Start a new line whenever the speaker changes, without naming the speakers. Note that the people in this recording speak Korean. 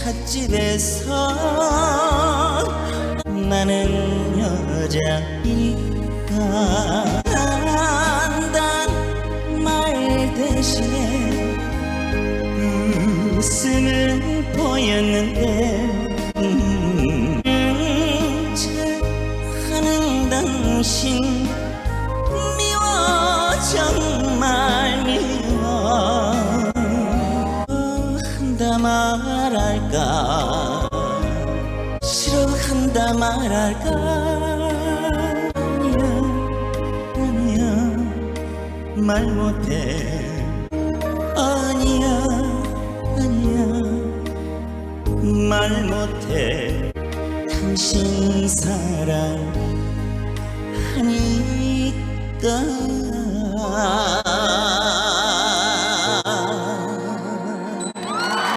찻집에서 나는 여자이니까 한단 말 대신에 웃음을 보였는데 음, 하는 당신 말할까? 싫어한다 말할까? 아니야 아니야. 말 못해. 아니야 아니야. 말 못해. 당신 사랑하니까